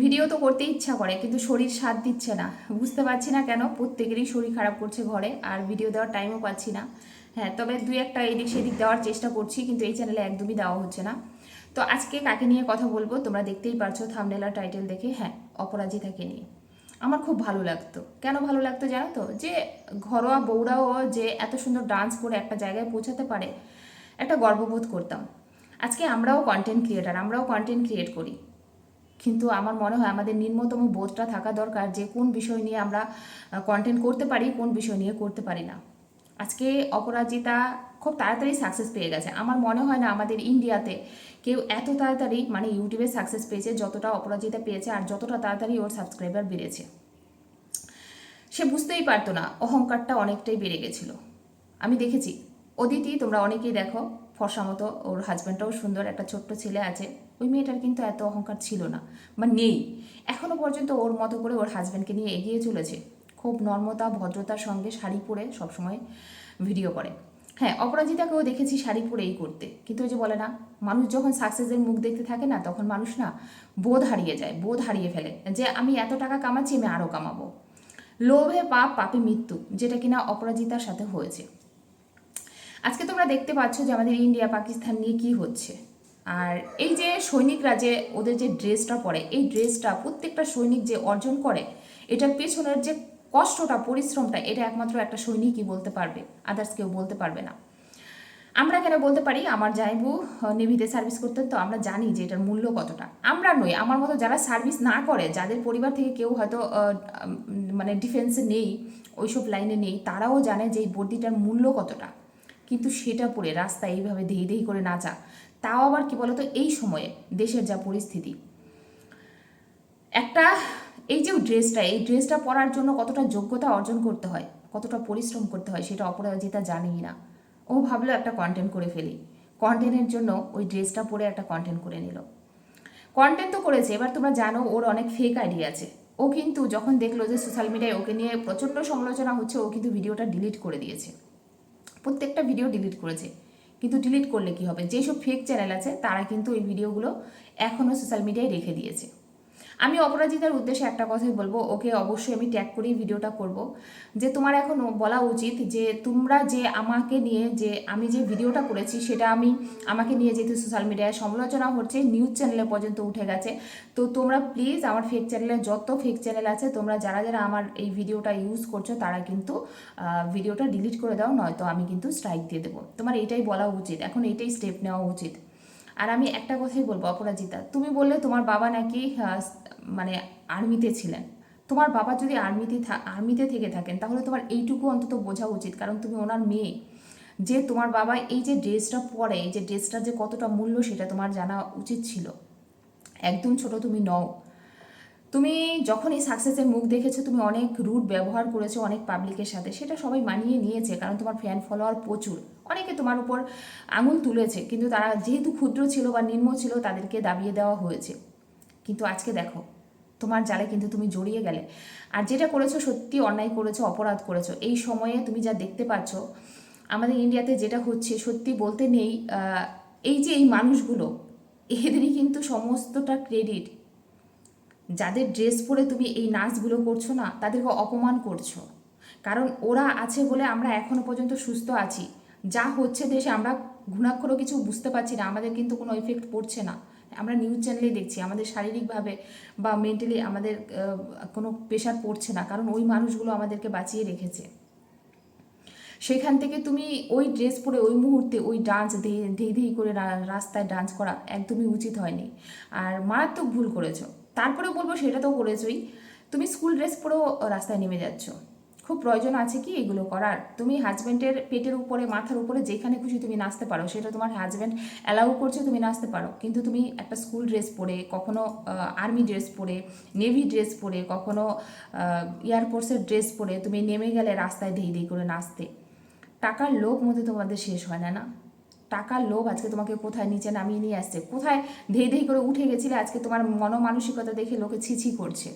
Video তো করতে ইচ্ছা করে, কিন্তু শরীর সাথ দিচ্ছে না। বুঝতে পারছি না কেন, প্রত্যেকেরই শরীর খারাপ করছে ঘরে, আর ভিডিও দেওয়ার টাইমও পাচ্ছি না। হ্যাঁ তবে দুই একটা এদিক সেদিক দেওয়ার চেষ্টা করছি, কিন্তু এই চ্যানেলে একদমই দেওয়া হচ্ছে না। তো আজকে কাকে নিয়ে কথা বলব, তোমরা দেখতেই পারছ থামনেলা টাইটেল দেখে। হ্যাঁ অপরাজিতাকে নিয়ে। আমার খুব ভালো লাগতো। কেন ভালো লাগতো জানো তো? যে ঘরোয়া বউরাও যে এত সুন্দর ডান্স করে একটা জায়গায় পৌঁছাতে পারে, একটা গর্ববোধ করতাম। আজকে আমরাও কন্টেন্ট ক্রিয়েটার আমরাও কন্টেন্ট ক্রিয়েট করি। কিন্তু আমার মনে হয় আমাদের নিম্নতম বোধটা থাকা দরকার যে কোন বিষয় নিয়ে আমরা কন্টেন্ট করতে পারি, কোন বিষয় নিয়ে করতে পারি না। আজকে অপরাজিতা খুব তাড়াতাড়ি সাকসেস পেয়ে গেছে। আমার মনে হয় না আমাদের ইন্ডিয়াতে কেউ এত তাড়াতাড়ি মানে ইউটিউবে সাকসেস পেয়েছে যতটা অপরাজিতা পেয়েছে আর যতটা তাড়াতাড়ি ওর সাবস্ক্রাইবার বেড়েছে। সে বুঝতেই পারতো না অহংকারটা অনেকটাই বেড়ে গেছিল। আমি দেখেছি। অদিতি, তোমরা অনেকেই দেখো, ফর্সা মতো ওর হাজব্যান্ডটাও সুন্দর, একটা ছোট্ট ছেলে আছে। ওই মেয়েটার কিন্তু এত অহংকার ছিল না, বা নেই। এখনও পর্যন্ত ওর মতো করে ওর হাজব্যান্ডকে নিয়ে এগিয়ে চলেছে। খুব নর্মতা ভদ্রতার সঙ্গে শাড়ি পরে সবসময় ভিডিও করে। হ্যাঁ অপরাজিতাকেও দেখেছি শাড়ি পরে এই করতে। কিন্তু ওই যে বলে না, মানুষ যখন সাকসেসের মুখ দেখতে থাকে না, তখন মানুষ না বোধ হারিয়ে যায়, বোধ হারিয়ে ফেলে যে আমি এত টাকা কামাচ্ছি, আমি আরও কামাবো। লোভে পাপ, পাপে মৃত্যু, যেটা কিনা অপরাজিতার সাথে হয়েছে। আজকে তোমরা দেখতে পাচ্ছ যে আমাদের ইন্ডিয়া পাকিস্তান নিয়ে কি হচ্ছে। আর এই যে সৈনিকরা যে ওদের যে ড্রেসটা পরে, এই ড্রেসটা প্রত্যেকটা সৈনিক যে অর্জন করে, এটার পেছনের যে কষ্টটা, পরিশ্রমটা, এটা একমাত্র একটা সৈনিকই বলতে পারবে আদার্স কেউ বলতে পারবে না। আমরা কেন বলতে পারি? আমার জাইবু নেভিতে সার্ভিস করতেন, তো আমরা জানি যে এটার মূল্য কতটা। আমরা নই, আমার মতো যারা সার্ভিস না করে, যাদের পরিবার থেকে কেউ হয়তো মানে ডিফেন্সে নেই, ওইসব লাইনে নেই, তারাও জানে যে এই বর্দিটার মূল্য কতটা। কিন্তু সেটা পরে রাস্তায় এইভাবে দেহি দেহি করে নাচা তাও আবার কি বলতো, এই সময়ে দেশের যা পরিস্থিতি। একটা, এই যে ড্রেসটা, এই ড্রেসটা পরার জন্য কতটা যোগ্যতা অর্জন করতে হয়, কতটা পরিশ্রম করতে হয়, সেটা অপরাজিতা জানেই না। ও ভাবলো একটা কন্টেন্ট করে ফেলি। কন্টেন্টের জন্য ওই ড্রেসটা পরে একটা কন্টেন্ট করে নিল। কন্টেন্ট তো করেছে, এবার তোমরা জানো ওর অনেক ফেক আইডি আছে। ও কিন্তু যখন দেখল যে সোশ্যাল মিডিয়ায় ওকে নিয়ে প্রচণ্ড সমালোচনা হচ্ছে, ও কিন্তু ভিডিওটা ডিলিট করে দিয়েছে। প্রত্যেকটা ভিডিও ডিলিট করেছে। কিন্তু ডিলিট করলে কি হবে? যেসব ফেক চ্যানেল আছে, তারা কিন্তু এই ভিডিওগুলো এখনও সোশ্যাল মিডিয়ায় রেখে দিয়েছে। আমি অপরাজিতার উদ্দেশ্যে একটা কথাই বলব, ওকে অবশ্যই আমি ট্যাগ করেই ভিডিওটা করব, যে তোমার এখন বলা উচিত যে তোমরা যে আমাকে নিয়ে যে আমি যে ভিডিওটা করেছি সেটা আমি আমাকে নিয়ে যেহেতু সোশ্যাল মিডিয়ায় সমালোচনা হচ্ছে নিউজ চ্যানেলে পর্যন্ত উঠে গেছে, তো তোমরা প্লিজ আমার ফেক চ্যানেলে যত ফেক চ্যানেল আছে, তোমরা যারা যারা আমার এই ভিডিওটা ইউজ করছ তারা কিন্তু ভিডিওটা ডিলিট করে দাও, নয়তো আমি কিন্তু স্ট্রাইক দিয়ে দেবো। তোমার এটাই বলা উচিত, এখন এইটাই স্টেপ নেওয়া উচিত। আর আমি একটা কথাই বলব, অপরাজিতা। তুমি বললে তোমার বাবা নাকি মানে আর্মিতে ছিলেন। তোমার বাবা যদি আর্মিতে আর্মিতে থেকে থাকেন, তাহলে তোমার এইটুকু অন্তত বোঝা উচিত, কারণ তুমি ওনার মেয়ে। যে তোমার বাবা এই যে ড্রেসটা পরে, এই যে ড্রেসটার যে কতটা মূল্য সেটা তোমার জানা উচিত ছিল। একদম ছোট তুমি নও। তুমি যখন এই সাকসেসের মুখ দেখেছ, তুমি অনেক রুট ব্যবহার করেছ অনেক পাবলিকের সাথে, সেটা সবাই মানিয়ে নিয়েছে, কারণ তোমার ফ্যান ফলোয়ার প্রচুর। অনেকে তোমার উপর আঙুল তুলেছে, কিন্তু তারা যেহেতু ক্ষুদ্র ছিল বা নিম্ন ছিল, তাদেরকে দাবিয়ে দেওয়া হয়েছে। কিন্তু আজকে দেখো, তোমার জালে কিন্তু তুমি জড়িয়ে গেলে। আর যেটা করেছ সত্যি অন্যায় করেছ, অপরাধ করেছ। এই সময়ে তুমি যা দেখতে পাচ্ছ, আমাদের ইন্ডিয়াতে যেটা হচ্ছে, সত্যি বলতে নেই এই যে এই মানুষগুলো, এদেরই কিন্তু সমস্তটা ক্রেডিট। যাদের ড্রেস পরে তুমি এই নাচগুলো করছ না, তাদেরকে অপমান করছ। কারণ ওরা আছে বলে আমরা এখনও পর্যন্ত সুস্থ আছি। যা হচ্ছে দেশে আমরা ঘুণাক্ষরও কিছু বুঝতে পারছি না, আমাদের কিন্তু কোনো ইফেক্ট পড়ছে না। আমরা নিউজ চ্যানেলেই দেখছি, আমাদের শারীরিকভাবে বা মেন্টালি আমাদের কোনো প্রেশার পড়ছে না, কারণ ওই মানুষগুলো আমাদেরকে বাঁচিয়ে রেখেছে। সেখান থেকে তুমি ওই ড্রেস পরে, ওই মুহূর্তে ওই ডান্স ধেই ধেই করে রাস্তায় ডান্স করা একদমই উচিত হয়নি। আর মারাত্মক ভুল করেছ। তারপরে বলব সেটা তো করেছোই। তুমি স্কুল ড্রেস পরেও রাস্তায় নেমে যাচ্ছ। খুব প্রয়োজন আছে কি এগুলো করার? তুমি হাজব্যান্ডের পেটের উপরে, মাথার উপরে যেখানে খুশি তুমি নাচতে পারো। সেটা তোমার হাজব্যান্ড অ্যালাউ করছে তুমি নাচতে পারো। কিন্তু তুমি একটা স্কুল ড্রেস পরে, কখনো আর্মি ড্রেস পরে নেভি ড্রেস পরে, কখনো এয়ারফোর্সের ড্রেস পরে তুমি নেমে গেলে রাস্তায় ধেই ধেই করে নাচতে। টাকার লোভ মধ্যে তোমাদের শেষ হয় না না? টাকার লোভ আজকে তোমাকে কোথায় নিচে নামিয়ে নিয়ে আসছে? কোথায় ধেই ধেই করে উঠে গেছিলে? আজকে তোমার মনোমানসিকতা দেখে লোকে ছিছি করছে।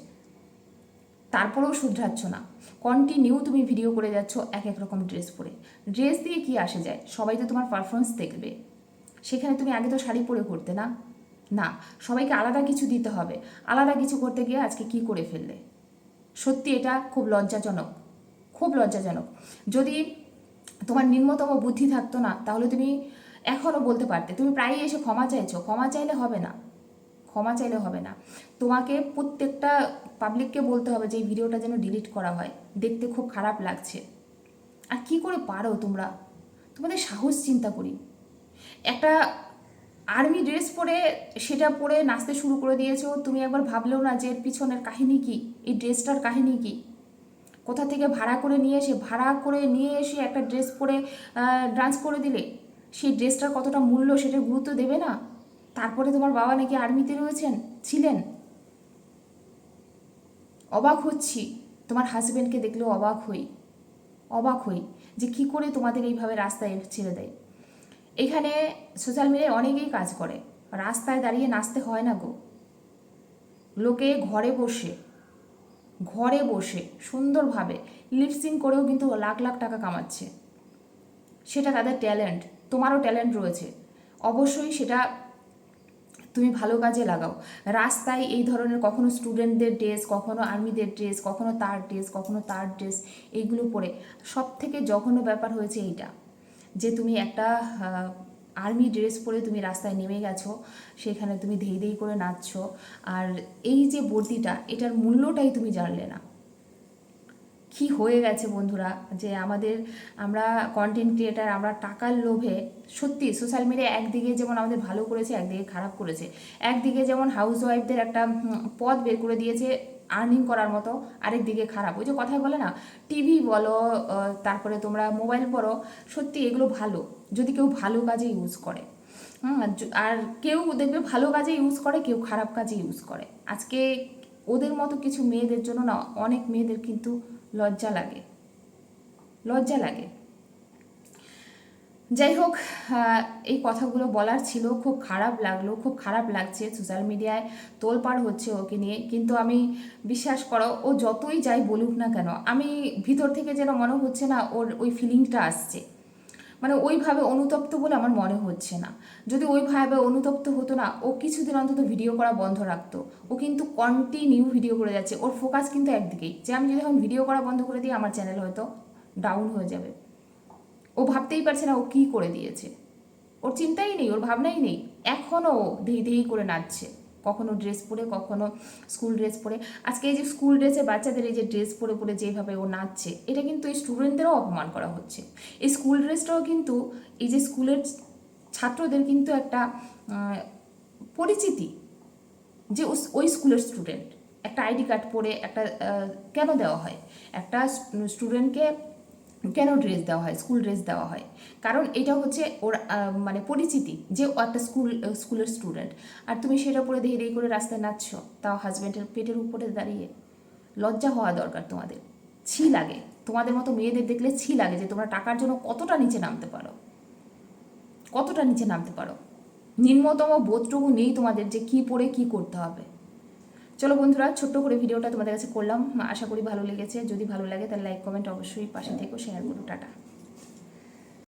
তারপরেও শুধরাচ্ছ না। কন্টিনিউ তুমি ভিডিও করে যাচ্ছ এক এক রকম ড্রেস পরে। ড্রেস দিয়ে কি আসে যায়? সবাই তো তোমার পারফরমেন্স দেখবে। সেখানে তুমি আগে তো শাড়ি পরে করতে না? না, সবাইকে আলাদা কিছু দিতে হবে। আলাদা কিছু করতে গিয়ে আজকে কি করে ফেললে? সত্যি এটা খুব লজ্জাজনক। খুব লজ্জাজনক। যদি তোমার নিম্নতম বুদ্ধি থাকতো না, তাহলে তুমি এখনও বলতে পারতে। তুমি প্রায়ই এসে ক্ষমা চাইছো। ক্ষমা চাইলে হবে না। ক্ষমা চাইলে হবে না। তোমাকে প্রত্যেকটা পাবলিককে বলতে হবে যে এই ভিডিওটা যেন ডিলিট করা হয়। দেখতে খুব খারাপ লাগছে। আর কি করে পারো তোমরা? তোমাদের সাহস চিন্তা করি। একটা আর্মি ড্রেস পরে সেটা পরে নাচতে শুরু করে দিয়েছ। তুমি একবার ভাবলেও না যে এর পিছনের কাহিনী কি? এই ড্রেসটার কাহিনী কি? কোথা থেকে ভাড়া করে নিয়ে এসে, ভাড়া করে নিয়ে এসে একটা ড্রেস পরে ডান্স করে দিলে? সেই ড্রেসটার কতটা মূল্য সেটার গুরুত্ব দেবে না? তারপরে তোমার বাবা নাকি আর্মিতে রয়েছেন? ছিলেন? অবাক হচ্ছি। তোমার হাজব্যান্ডকে দেখলেও অবাক হই। অবাক হই যে কি করে তোমাদের এইভাবে রাস্তায় ছেড়ে দেয়। এখানে সোশ্যাল মিডিয়ায় অনেকেই কাজ করে। রাস্তায় দাঁড়িয়ে নাচতে হয় না গো। লোকে ঘরে বসে ঘরে বসে সুন্দরভাবে লিপসিং করেও কিন্তু লাখ লাখ টাকা কামাচ্ছে। সেটা তাদের ট্যালেন্ট তোমারও ট্যালেন্ট রয়েছে। অবশ্যই সেটা তুমি ভালো কাজে লাগাও। রাস্তায় এই ধরনের কখনো স্টুডেন্টদের ড্রেস কখনো আর্মিদের ড্রেস কখনো তার ড্রেস কখনো তার ড্রেস এইগুলো পরে সব থেকে জঘন্য ব্যাপার হয়েছে এইটা। যে তুমি একটা আর্মি ড্রেস পরে তুমি রাস্তায় নেমে গেছো, সেখানে তুমি ধেই ধেই করে নাচছো, আর এই যে বর্তিটা এটার মূল্যটাই তুমি জানলে না। কি হয়ে গেছে বন্ধুরা? যে আমাদের, আমরা কন্টেন্ট ক্রিয়েটার আমরা টাকার লোভে, সত্যি সোশ্যাল মিডিয়া একদিকে যেমন আমাদের ভালো করেছে, একদিকে খারাপ করেছে। একদিকে যেমন হাউস ওয়াইফদের একটা পথ বের করে দিয়েছে আর্নিং করার মতো আরেক দিকে খারাপ। ওই যে কথায় বলে না টিভি বলো তারপরে তোমরা মোবাইল পড়ো, সত্যি এগুলো ভালো। যদি কেউ ভালো কাজে ইউজ করে আর কেউ দেখবে ভালো কাজে ইউজ করে, কেউ খারাপ কাজে ইউজ করে। আজকে ওদের মতো কিছু মেয়েদের জন্য না, অনেক মেয়েদের কিন্তু লজ্জা লাগে। লজ্জা লাগে। যাই হোক এই কথাগুলো বলার ছিল, খুব খারাপ লাগল, খুব খারাপ লাগছে সোশ্যাল মিডিয়ায় তোলপাড় হচ্ছে ওকে নিয়ে। কিন্তু আমি বিশ্বাস করো, ও যতই যাই বলুক না কেন, আমি ভিতর থেকে যেন মনে হচ্ছে না ওর ওই ফিলিংটা আসছে। মানে ওইভাবে অনুতপ্ত বলে আমার মনে হচ্ছে না। যদি ওইভাবে অনুতপ্ত হতো না, ও কিছুদিন অন্তত ভিডিও করা বন্ধ রাখতো। ও কিন্তু কন্টিনিউ ভিডিও করে যাচ্ছে। ওর ফোকাস কিন্তু একদিকেই। যে আমি যদি এখন ভিডিও করা বন্ধ করে দিই, আমার চ্যানেল হয়তো ডাউন হয়ে যাবে। ও ভাবতেই পারছে না ও কী করে দিয়েছে। ওর চিন্তাই নেই, ওর ভাবনাই নেই। এখনও ধেই ধেই করে নাচছে। কখনো ড্রেস পরে, কখনো স্কুল ড্রেস পরে। আজকে এই যে স্কুল ড্রেসে বাচ্চাদের এই যে ড্রেস পরে পরে যেভাবে ও নাচছে, এটা কিন্তু এই স্টুডেন্টদেরও অপমান করা হচ্ছে। এই স্কুল ড্রেসটাও কিন্তু, এই যে স্কুলের ছাত্রদের কিন্তু একটা পরিচিতি যে ওই স্কুলের স্টুডেন্ট একটা আইডি কার্ড পরে একটা কেন দেওয়া হয়? একটা স্টুডেন্টকে কেন ড্রেস দেওয়া হয়? স্কুল ড্রেস দেওয়া হয়? কারণ এটা হচ্ছে ওর মানে পরিচিতি যে ও একটা স্কুল স্কুলের স্টুডেন্ট আর তুমি সেটা পরে ধীরে করে রাস্তায় নাচছো, তাও হাজব্যান্ডের পেটের উপরে দাঁড়িয়ে। লজ্জা হওয়া দরকার তোমাদের। ছি লাগে। তোমাদের মতো মেয়েদের দেখলে ছি লাগে যে তোমরা টাকার জন্য কতটা নিচে নামতে পারো। কতটা নিচে নামতে পারো। নিম্নতম বোধটুকু নেই তোমাদের যে কি পরে কি করতে হবে। চলো বন্ধুরা, ছোট্ট করে ভিডিওটা তোমাদের কাছে করলাম। আশা করি ভালো লেগেছে। যদি ভালো লাগে তাহলে লাইক কমেন্ট অবশ্যই পাশে থেকো। শেয়ার করো। টাটা।